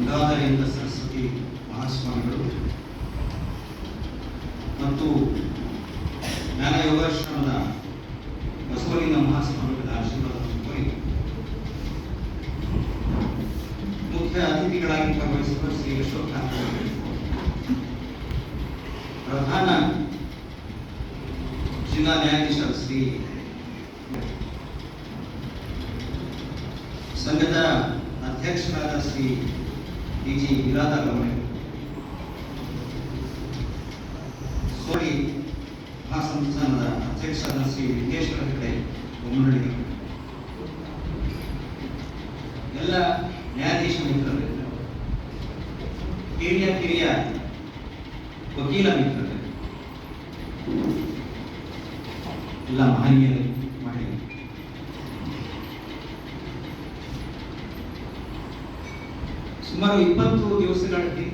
ಗಂಗಾಧರೇಂದ್ರ ಸರಸ್ವತಿ ಮಹಾಸ್ವಾಮಿಗಳು ಮತ್ತು ಜ್ಞಾನ ಯೋಗಾಶ್ರಮದ ಬಸವಲಿಂಗ ಮಹಾಸ್ವಾಮಿಗಳ ಕೋರಿ ಮುಖ್ಯ ಅತಿಥಿಗಳಾಗಿ ಭಾಗವಹಿಸುವ ಶ್ರೀ ಅಶೋಕ್ ಪ್ರಧಾನ ಜಿಲ್ಲಾ ನ್ಯಾಯಾಧೀಶ ಶ್ರೀ ಸಂಘದ ಅಧ್ಯಕ್ಷರಾದ ಶ್ರೀ ಡಿ ಜಿ ಬಿರಾದಾರ್ ಅವರೇ ಆ ಮಹಾಸಂಸ್ಥಾನದ ಅಧ್ಯಕ್ಷರಾದ ಶ್ರೀ ವಿಘ್ನೇಶ್ವರ ಹೆಗಡೆ ಬೊಮ್ಮನಹಳ್ಳಿ ಎಲ್ಲ ನ್ಯಾಯಾಧೀಶ ಮಿತ್ರರೇ ಹಿರಿಯ ಕಿರಿಯ ವಕೀಲ ಮಿತ್ರರೇ, ಎಲ್ಲ ಮಹನೀಯರೇ ಮಹಿಳೆ ಸುಮಾರು ಇಪ್ಪತ್ತು ದಿವಸಗಳ ಹಿಂದೆ